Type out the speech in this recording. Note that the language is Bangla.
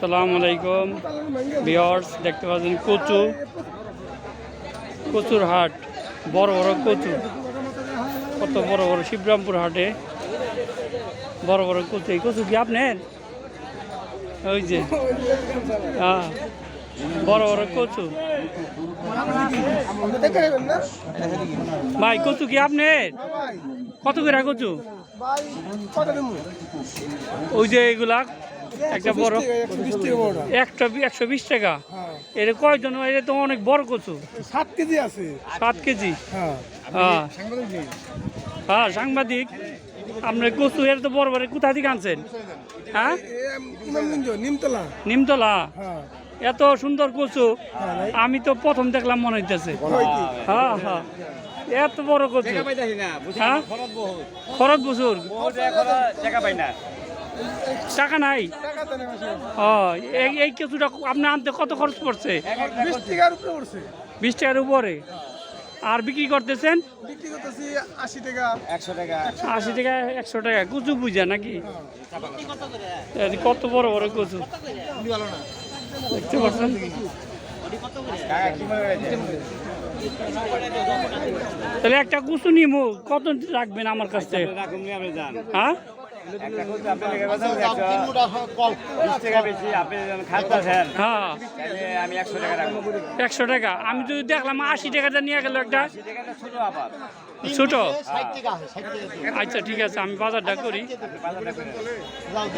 আসসালামু আলাইকুম। বিয়ার্স দেখতে পাচ্ছেন কচু। কচুর হাট বড় বড় কচু। কত বড় বড় শিবরামপুর হাটে। বড় বড় কচু। এই কচু কি আপনার? ওই যে। হ্যাঁ। বড় বড় কচু। ভাই কচু কি আপনার? কত করে কচু? ওই যে এগুলা একটা বড় একটা একশো বিশ টাকা। এটা কয়জন? এটা তো অনেক বড় কচু। সাত কেজি আছে। সাত কেজি? হ্যাঁ। হ্যাঁ। হ্যাঁ সাংবাদিক। আপনার কচু এটা তো বড় বড় কোথা থেকে আনছেন? হ্যাঁ? নিমতলা। নিমতলা? হ্যাঁ। এত সুন্দর কচু। আমি তো প্রথম দেখলাম মনে হইতেছে। হ্যাঁ হ্যাঁ। এত বড় কচু। হ্যাঁ? খরচ বছর টাকা নাই? ও, এই কিছুটা আপনি আনতে কত খরচ পড়ছে? বিশ টাকার উপরে। আর বিক্রি করতেছেন? আশি টাকা আশি টাকা একশো টাকা, কুচু বুঝা নাকি? কত বড় বড় কুচু? দেখতে পাচ্ছেন? তাহলে একটা কুচু নিমু, কত রাখবেন আমার কাছ থেকে? হ্যাঁ? একশো টাকা রাখব একশো টাকা। আমি যদি দেখলাম আশি টাকাটা নিয়ে গেল একটা। ছোট? আচ্ছা ঠিক আছে, আমি বাজারটা করে।